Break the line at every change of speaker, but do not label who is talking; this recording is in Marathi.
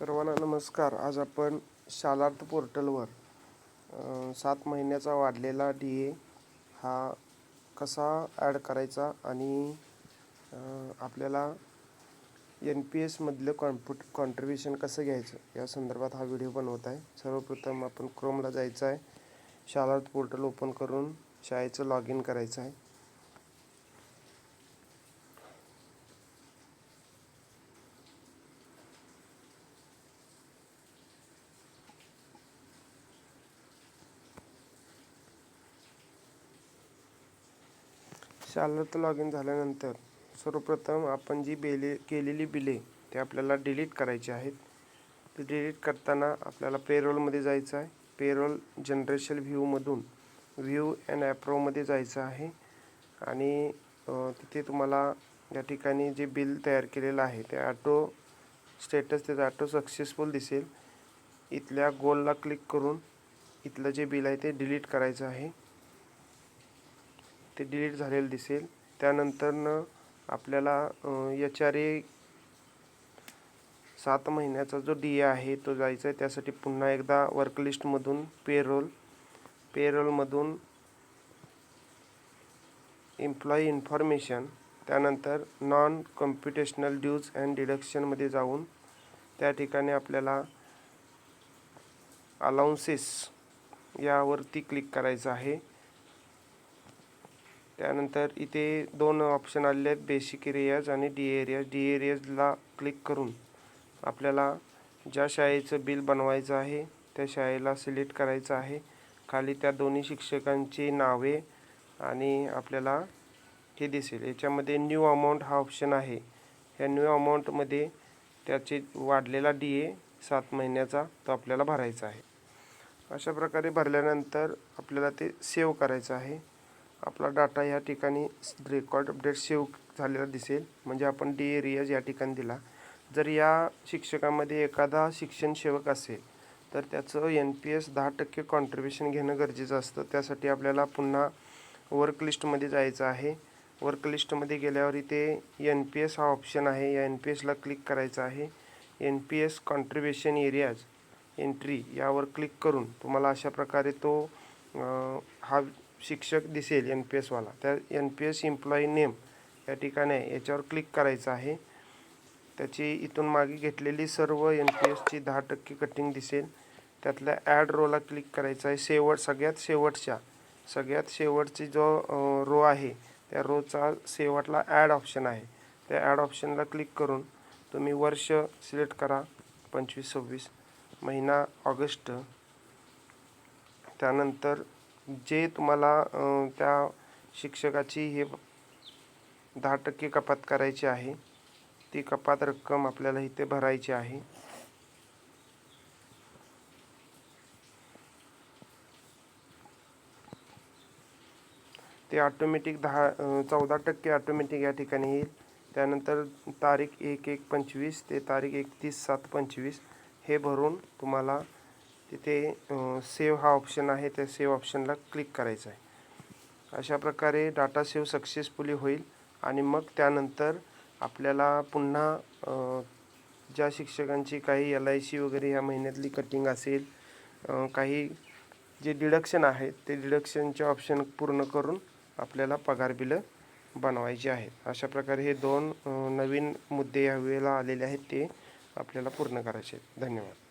सर्वांना नमस्कार. आज आपण शालार्थ पोर्टलवर सात महिन्याचा वाढलेला डी ए हा कसा ॲड करायचा आणि आपल्याला एन पी एसमधलं कॉम्प्युट कॉन्ट्रीब्युशन कसं घ्यायचं या संदर्भात हा व्हिडिओ बनवत आहे. सर्वप्रथम आपण क्रोमला जायचं आहे. शालार्थ पोर्टल ओपन करून शाळेचं लॉग इन करायचं आहे. शालत लॉग इन झाल्यानंतर सर्वप्रथम आपण जी बेले केलेली बिले ते आपल्याला डिलीट करायची आहेत. ते डिलीट करताना आपल्याला पेरोलमध्ये जायचं आहे. पेरोल जनरेशन व्ह्यूमधून व्ह्यू अँड ॲप्रोमध्ये जायचं आहे. आणि तिथे तुम्हाला या ठिकाणी जे बिल तयार केलेलं आहे ते ॲटो स्टेटस त्याचा ॲटो सक्सेसफुल दिसेल. इथल्या गोलला क्लिक करून इथलं जे बिल आहे ते डिलीट करायचं आहे. ते डिलीट झालेलं दिसेल. त्यानंतरनं आपल्याला एच आर ए सात महिन्याचा जो डी ए आहे तो जायचा आहे. त्यासाठी पुन्हा एकदा वर्कलिस्टमधून पेरोल पेरोलमधून एम्प्लॉई इन्फॉर्मेशन त्यानंतर नॉन कम्प्युटेशनल ड्यूज अँड डिडक्शनमध्ये जाऊन त्या ठिकाणी आपल्याला अलाउन्सेस यावरती क्लिक करायचं आहे. त्यानंतर इथे दोन ऑप्शन आलेले आहेत बेसिक एरियाज आणि डी एरियाज डी एरियाजला क्लिक करून आपल्याला ज्या शाळेचं बिल बनवायचं आहे त्या शाळेला सिलेक्ट करायचं आहे. खाली त्या दोन्ही शिक्षकांची नावे आणि आपल्याला हे दिसेल. याच्यामध्ये न्यू अमाऊंट हा ऑप्शन आहे. ह्या न्यू अमाऊंटमध्ये त्याचे वाढलेला डी ए सात महिन्याचा तो आपल्याला भरायचा आहे. अशा प्रकारे भरल्यानंतर आपल्याला ते सेव्ह करायचं आहे. आपला डाटा या ठिकाणी रेकॉर्ड अपडेट सेव्ह झालेला दिसेल. म्हणजे आपण डी एरियाज या ठिकाणी दिला. जर या शिक्षकामध्ये एखादा शिक्षण सेवक असेल तर त्याचं एन पी एस दहा टक्के कॉन्ट्रीब्युशन घेणं गरजेचं असतं. त्यासाठी आपल्याला पुन्हा वर्क लिस्टमध्ये जायचं आहे. वर्क लिस्टमध्ये गेल्यावर इथे एन पी एस हा ऑप्शन आहे. या एन पी एसला क्लिक करायचं आहे. N P S contribution arrears entry यावर क्लिक करून तुम्हाला अशा प्रकारे तो हा शिक्षक दिसेल एन पी एसवाला त्या N P S employee name या ठिकाणी याच्यावर क्लिक करायचं आहे. त्याची इथून मागे घेतलेली सर्व एन पी एसची दहा टक्के कटिंग दिसेल. त्यातल्या ॲड रोला क्लिक करायचं आहे. शेवट सगळ्यात शेवटच्या सगळ्यात शेवटची जो रो आहे त्या रोचा शेवटला ॲड ऑप्शन आहे. त्या ॲड ऑप्शनला क्लिक करून तुम्ही वर्ष सिलेक्ट करा. पंचवीस सव्वीस महिना ऑगस्ट. त्यानंतर जे तुम्हाला त्या शिक्षकाची हे दहा टक्के कपात करायची आहे ती कपात रक्कम आपल्याला इथे भरायची आहे. ते ऑटोमॅटिक दहा चौदा टक्के ऑटोमॅटिक या ठिकाणी येईल. त्यानंतर तारीख एक एक पंचवीस ते तारीख एकतीस सात पंचवीस हे भरून तुम्हाला तिथे सेव्ह हा ऑप्शन आहे. त्या सेव्ह ऑप्शनला क्लिक करायचं आहे. अशा प्रकारे डाटा सेव्ह सक्सेसफुली होईल आणि मग त्यानंतर आपल्याला पुन्हा ज्या शिक्षकांची काही एल आय सी वगैरे ह्या महिन्यातली कटिंग असेल काही जे डिडक्शन आहेत ते डिडक्शनचे ऑप्शन पूर्ण करून आपल्याला पगार बिलं बनवायची आहेत. अशा प्रकारे हे दोन नवीन मुद्दे यावेळेला आलेले आहेत ते आपल्याला पूर्ण करायचे आहेत. धन्यवाद.